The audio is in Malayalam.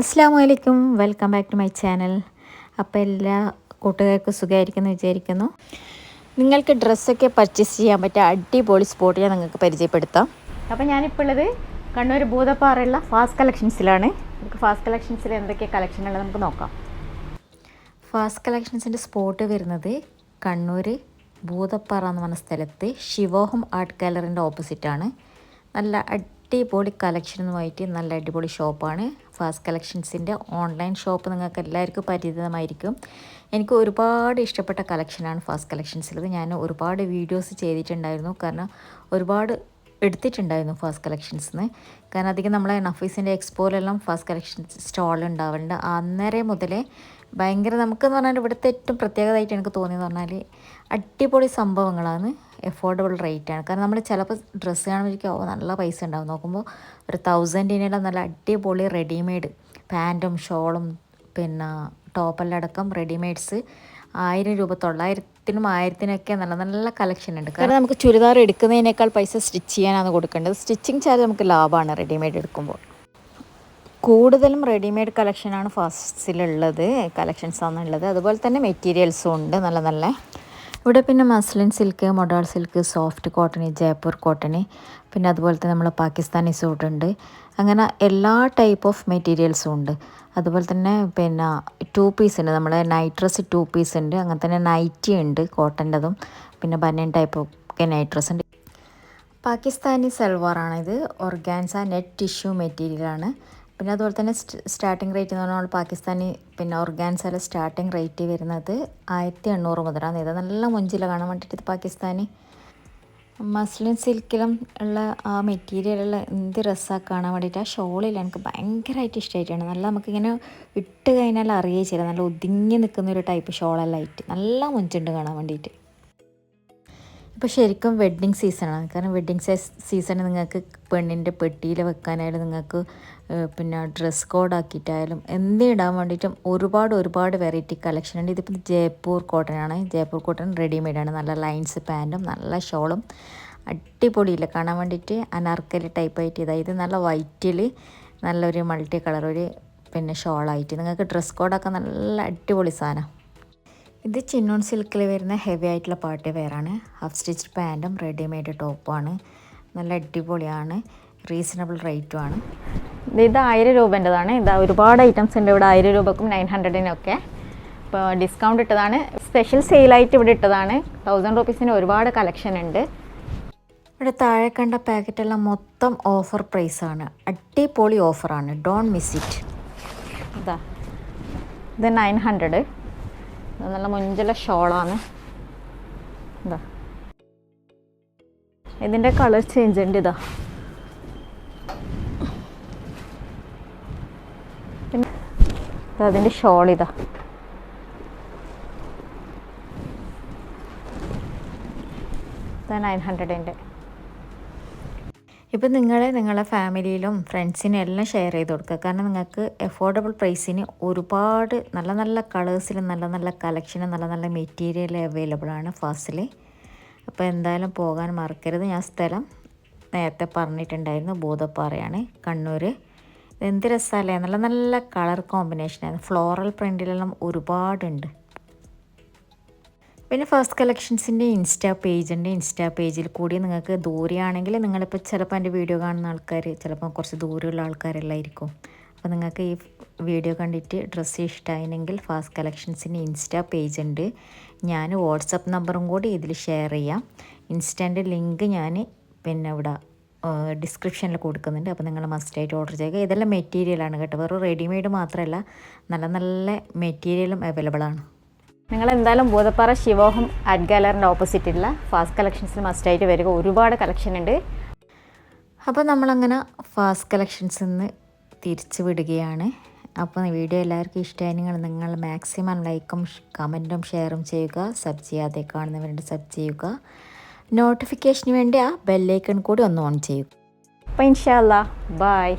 അസ്സാം വലൈക്കും welcome back to my channel അപ്പോൾ എല്ലാ കൂട്ടുകാർക്കും സുഖമായിരിക്കുമെന്ന് വിചാരിക്കുന്നു. നിങ്ങൾക്ക് ഡ്രസ്സൊക്കെ പർച്ചേസ് ചെയ്യാൻ പറ്റിയ അടിപൊളി സ്പോട്ട് ഞാൻ നിങ്ങൾക്ക് പരിചയപ്പെടുത്താം. അപ്പോൾ ഞാനിപ്പോൾ ഉള്ളത് കണ്ണൂർ ഭൂതപ്പാറയുള്ള ഫാസ്റ്റ് കളക്ഷൻസിലാണ് നമുക്ക് ഫാസ്റ്റ് കളക്ഷൻസിൽ എന്തൊക്കെ കളക്ഷനുള്ളത് നമുക്ക് നോക്കാം. ഫാസ്റ്റ് കളക്ഷൻസിന്റെ സ്പോട്ട് വരുന്നത് കണ്ണൂർ ഭൂതപ്പാറ എന്ന് പറഞ്ഞ സ്ഥലത്ത് ശിവോഹം ആർട്ട് ഗാലറിന്റെ ഓപ്പോസിറ്റാണ് നല്ല അടിപൊളി കളക്ഷനുമായിട്ട് നല്ല അടിപൊളി ഷോപ്പാണ്. ഫാസ്റ്റ് കളക്ഷൻസിന്റെ ഓൺലൈൻ ഷോപ്പ് നിങ്ങൾക്ക് എല്ലാവർക്കും പരിചിതമായിരിക്കും. എനിക്ക് ഒരുപാട് ഇഷ്ടപ്പെട്ട കളക്ഷനാണ് ഫാസ്റ്റ് കളക്ഷൻസിലത്. ഞാൻ ഒരുപാട് വീഡിയോസ് ചെയ്തിട്ടുണ്ടായിരുന്നു. കാരണം ഒരുപാട് എടുത്തിട്ടുണ്ടായിരുന്നു ഫാസ്റ്റ് കളക്ഷൻസിന് കാരണം അധികം നമ്മളെ നഫീസിന്റെ എക്സ്പോയിലെല്ലാം ഫാസ്റ്റ് കളക്ഷൻസ് സ്റ്റോൾ അന്നേരം മുതലേ ഭയങ്കര നമുക്കെന്ന് പറഞ്ഞാൽ ഇവിടുത്തെ ഏറ്റവും പ്രത്യേകതയായിട്ട് എനിക്ക് തോന്നിയെന്ന് പറഞ്ഞാൽ അടിപൊളി സംഭവങ്ങളാണ് എഫോർഡബിൾ റേറ്റാണ് കാരണം നമ്മൾ ചിലപ്പോൾ ഡ്രസ്സ് കാണുമ്പോഴേക്കും നല്ല പൈസ ഉണ്ടാവും. നോക്കുമ്പോൾ ഒരു തൗസൻഡിനെല്ലാം നല്ല അടിപൊളി റെഡിമെയ്ഡ് പാന്റും ഷോളും പിന്നെ ടോപ്പെല്ലാം അടക്കം റെഡിമെയ്ഡ്സ് ആയിരം രൂപ തൊള്ളായിരത്തിനും ആയിരത്തിനൊക്കെ നല്ല നല്ല കളക്ഷൻ ഉണ്ട്. കാരണം നമുക്ക് ചുരിദാർ എടുക്കുന്നതിനേക്കാൾ പൈസ സ്റ്റിച്ച് ചെയ്യാനാണ് കൊടുക്കേണ്ടത്. സ്റ്റിച്ചിങ് ചാർജ് നമുക്ക് ലാഭമാണ് റെഡിമെയ്ഡ് എടുക്കുമ്പോൾ. കൂടുതലും റെഡിമെയ്ഡ് കളക്ഷനാണ് ഫാസ്റ്റിലുള്ളത് കളക്ഷൻസാണ് ഉള്ളത് അതുപോലെ തന്നെ മെറ്റീരിയൽസും ഉണ്ട്. നല്ല നല്ല. ഇവിടെ പിന്നെ muslin silk modal silk soft cotton Jaipur cotton പിന്നെ അതുപോലെ തന്നെ നമ്മൾ പാകിസ്ഥാനി സൂട്ട് ഉണ്ട്. അങ്ങനെ എല്ലാ ടൈപ്പ് ഓഫ് മെറ്റീരിയൽസും ഉണ്ട്. അതുപോലെ തന്നെ പിന്നെ ടു പീസ് ഉണ്ട്. നമ്മൾ നൈറ്റ് ഡ്രസ്സ് ടു പീസ് ഉണ്ട്. അങ്ങനെ തന്നെ നൈറ്റി ഉണ്ട് കോട്ടന്റെതും പിന്നെ ബനിയൻ ടൈപ്പ് ഒക്കെ നൈറ്റ് ഡ്രസ്സ് ഉണ്ട് പാകിസ്ഥാനി സൽവാറാണ് ഇത് ഓർഗാൻസ നെറ്റ് ടിഷ്യൂ മെറ്റീരിയലാണ് പിന്നെ അതുപോലെ തന്നെ സ്റ്റാർട്ടിംഗ് റേറ്റ് എന്ന് പറഞ്ഞാൽ പാകിസ്ഥാനി പിന്നെ ഓർഗാൻസയിലെ സ്റ്റാർട്ടിംഗ് റേറ്റ് വരുന്നത് ആയിരത്തി എണ്ണൂറ് മുതലാണ്. ഇത് നല്ല മുഞ്ചില കാണാൻ വേണ്ടിയിട്ട് ഇത് പാകിസ്ഥാനി മസ്ലിൻ സിൽക്കിലും ഉള്ള ആ മെറ്റീരിയലുള്ള എന്ത് രസമാണ് കാണാൻ വേണ്ടിയിട്ട്. ആ ഷോളിൽ എനിക്ക് ഭയങ്കരമായിട്ട് ഇഷ്ടമായിട്ടാണ് നല്ല നമുക്കിങ്ങനെ ഇട്ട് കഴിഞ്ഞാൽ അറിയേ ചെയ്യില്ല. നല്ല ഒതുങ്ങി നിൽക്കുന്ന ഒരു ടൈപ്പ് ഷോളെല്ലാം ആയിട്ട് നല്ല മുഞ്ചുണ്ട് കാണാൻ വേണ്ടിയിട്ട്. ഇപ്പോൾ ശരിക്കും വെഡ്ഡിങ് സീസണാണ് കാരണം വെഡ്ഡിങ് സീസണിൽ നിങ്ങൾക്ക് പെണ്ണിന്റെ പെട്ടിയിൽ വെക്കാനായാലും നിങ്ങൾക്ക് പിന്നെ ഡ്രസ് കോഡ് ആക്കിയിട്ടായാലും എന്തിടാൻ വേണ്ടിയിട്ടും ഒരുപാട് ഒരുപാട് വെറൈറ്റി കളക്ഷൻ ഉണ്ട്. ഇതിപ്പോൾ ജയ്പൂർ കോട്ടൺ ആണ്. ജയ്പൂർ കോട്ടൺ റെഡിമെയ്ഡാണ് നല്ല ലൈൻസ് പാന്റും നല്ല ഷോളും അടിപൊളിയില്ല? കാണാൻ വേണ്ടിയിട്ട് അനാർക്കലി ടൈപ്പായിട്ട് ഇതായത് നല്ല വൈറ്റിൽ നല്ലൊരു മൾട്ടി കളർ ഒരു പിന്നെ ഷോളായിട്ട് നിങ്ങൾക്ക് ഡ്രസ് കോഡൊക്കെ നല്ല അടിപൊളി സാധനം. ഇത് ചിന്നോൺ സിൽക്കിൽ വരുന്ന ഹെവി ആയിട്ടുള്ള പാർട്ടി വെയറാണ് ഹാഫ് സ്റ്റിച്ച് പാന്റും റെഡിമെയ്ഡ് ടോപ്പുമാണ് നല്ല അടിപൊളിയാണ്. റീസണബിൾ റേറ്റുമാണ് ഇത് ആയിരം രൂപേന്റെതാണ്. ഇത് ഒരുപാട് ഐറ്റംസ് ഉണ്ട്. ഇവിടെ ആയിരം രൂപക്കും നയൻ ഹൺഡ്രഡിനൊക്കെ ഇപ്പോൾ ഡിസ്കൗണ്ട് ഇട്ടതാണ്. സ്പെഷ്യൽ സെയിലായിട്ട് ഇവിടെ ഇട്ടതാണ്. തൗസൻഡ് റുപ്പീസിന് ഒരുപാട് കളക്ഷൻ ഉണ്ട്. ഇവിടെ താഴെ കണ്ട പാക്കറ്റെല്ലാം മൊത്തം ഓഫർ പ്രൈസാണ് അടിപൊളി ഓഫറാണ് ഡോൺ മിസ് ഇറ്റ് ഇതാ. ഇത് നയൻ ഹൺഡ്രഡ് നല്ല മുഞ്ചല ഷോളാണ്. ഇതാ. ഇതിന്റെ കളർ ചേഞ്ച് ഉണ്ട് ഇതാ അതിന്റെ ഷോൾ ഇതാ. നയൻ ഹൺഡ്രഡിന്റെ ഇപ്പം നിങ്ങളെ നിങ്ങളെ ഫാമിലിയിലും ഫ്രണ്ട്സിനും എല്ലാം ഷെയർ ചെയ്ത് കൊടുക്കുക. കാരണം നിങ്ങൾക്ക് എഫോർഡബിൾ പ്രൈസിന് ഒരുപാട് നല്ല നല്ല കളേഴ്സിലും നല്ല നല്ല കളക്ഷനും നല്ല നല്ല മെറ്റീരിയൽ അവൈലബിൾ ആണ് ഫാസിലി അപ്പോൾ എന്തായാലും പോകാൻ മറക്കരുത്. ഞാൻ സ്ഥലം നേരത്തെ പറഞ്ഞിട്ടുണ്ടായിരുന്നു. ഭൂതപ്പാറയാണ് കണ്ണൂർ എന്ത് രസമല്ലേ നല്ല നല്ല കളർ കോമ്പിനേഷനായിരുന്നു ഫ്ലോറൽ പ്രിന്റിലെല്ലാം ഒരുപാടുണ്ട്. പിന്നെ ഫസ്റ്റ് കളക്ഷൻസിന്റെ ഇൻസ്റ്റാ പേജ് ഉണ്ട്. ഇൻസ്റ്റാ പേജിൽ കൂടി നിങ്ങൾക്ക് ദൂരെയാണെങ്കിൽ നിങ്ങളിപ്പോൾ ചിലപ്പോൾ എന്റെ വീഡിയോ കാണുന്ന ആൾക്കാർ ചിലപ്പോൾ കുറച്ച് ദൂരെയുള്ള ആൾക്കാരെല്ലായിരിക്കും. അപ്പോൾ നിങ്ങൾക്ക് ഈ വീഡിയോ കണ്ടിട്ട് ഡ്രസ്സ് ഇഷ്ടമായിരുന്നെങ്കിൽ ഫാസ്റ്റ് കളക്ഷൻസിന്റെ ഇൻസ്റ്റാ പേജ് ഉണ്ട്. ഞാൻ വാട്സപ്പ് നമ്പറും കൂടി ഇതിൽ ഷെയർ ചെയ്യാം. ഇൻസ്റ്റാന്റെ ലിങ്ക് ഞാൻ പിന്നെ ഇവിടെ ഡിസ്ക്രിപ്ഷനിൽ കൊടുക്കുന്നുണ്ട്. അപ്പോൾ നിങ്ങൾ മസ്റ്റായിട്ട് ഓർഡർ ചെയ്യുക. ഇതെല്ലാം മെറ്റീരിയലാണ് കേട്ടോ. വെറും റെഡിമെയ്ഡ് മാത്രമല്ല നല്ല നല്ല മെറ്റീരിയലും അവൈലബിൾ ആണ്. നിങ്ങൾ എന്തായാലും ബോധപ്പാറ ശിവോഹം ആർട്ട് ഗാലറിന്റെ ഓപ്പോസിറ്റുള്ള ഫാസ്റ്റ് കളക്ഷൻസിൽ മസ്റ്റായിട്ട് വരിക. ഒരുപാട് കളക്ഷൻ ഉണ്ട്. അപ്പോൾ നമ്മളങ്ങനെ ഫാസ്റ്റ് കളക്ഷൻസിൽ നിന്ന് തിരിച്ചു വിടുകയാണ്. അപ്പോൾ വീഡിയോ എല്ലാവർക്കും ഇഷ്ടമായി നിങ്ങൾ നിങ്ങൾ മാക്സിമം ലൈക്കും കമന്റും ഷെയറും ചെയ്യുക. സബ് ചെയ്യാതെ കാണുന്നവരുണ്ട് സബ് ചെയ്യുക. നോട്ടിഫിക്കേഷന് വേണ്ടി ആ ബെല്ലൈക്കൺ കൂടി ഒന്ന് ഓൺ ചെയ്യുക. അപ്പോൾ ഇൻഷാല്ല ബായ്